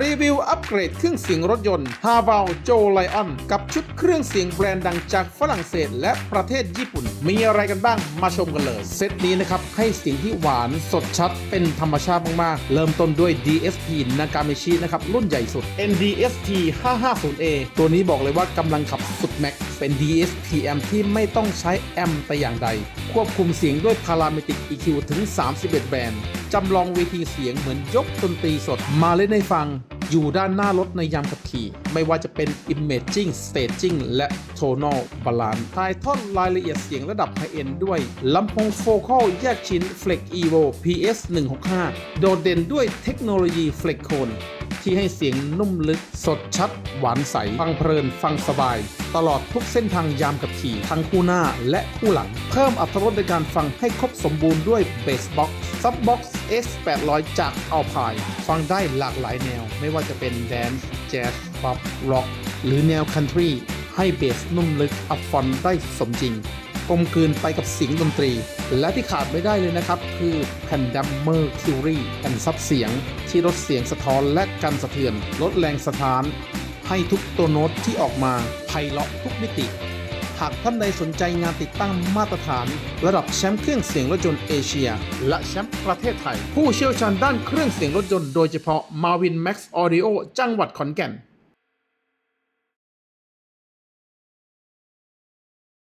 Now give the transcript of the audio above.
รีวิวอัปเกรดเครื่องเสียงรถยนต์ h a v a l j o Lion กับชุดเครื่องเสียงแบรนด์ดังจากฝรั่งเศส และประเทศญี่ปุ่น มีอะไรกันบ้างมาชมกันเลย เซตนี้นะครับ ให้เสียงที่หวานสดชัดเป็นธรรมชาติมาก ๆ เริ่มต้นด้วย DSP Nakamichi นะครับ รุ่นใหญ่สุด NDST 550A ตัวนี้บอกเลยว่ากำลังขับสุดแม็กเป็น DSP M ที่ไม่ต้องใช้แอมแต่อย่างใด ควบคุมเสียงด้วย Parametric EQ ถึง 31 แบนด์ จำลองเวทีเสียงเหมือนยกดนตรีสดมาเล่นให้ฟัง อยู่ด้านหน้ารถในยามขับขี่ ไม่ว่าจะเป็น Imaging Staging และ Tonal Balance ถ่ายทอดรายละเอียดเสียงระดับ High End ด้วยลำโพงโฟกัลแยกชิ้น Flex Evo PS 165โดดเด่นด้วยเทคโนโลยี Flex Cone ที่ให้เสียงนุ่มลึกสดชัด หวานใส ฟังเพลินฟังสบาย ตลอดทุกเส้นทางยามขับขี่ ทั้งคู่หน้าและคู่หลัง เพิ่มอรรถรสในการฟังให้ครบสมบูรณ์ด้วยเบสบ็อกซ์ซับบ็อกซ์ S 800 จาก Alpine ฟังได้หลากหลายแนว ไม่ว่าจะเป็นแดนซ์แจ๊สป๊อปร็อก หรือแนวคันทรีให้เบสนุ่มลึกอัพฟอนได้สมจริงกลมกลืนไปกับเสียงดนตรี และที่ขาดไม่ได้เลยนะครับ คือแผ่นดัมเมอร์คิวรีแผ่นซับเสียง ที่ลดเสียงสะท้อนและกันสะเทือน ลดแรงสะท้าน ให้ทุกตัวโน้ตที่ออกมาไพเราะทุกมิติากท่านใดสนใจงานติดตั้งมาตรฐาน ระดับแชมป์เครื่องเสียงรถยนต์เอเชีย และแชมป์ประเทศไทย ผู้เชี่ยวชาญด้านเครื่องเสียงรถยนต์โดยเฉพาะ Marvin Max Audio จังหวัดขอนแก่น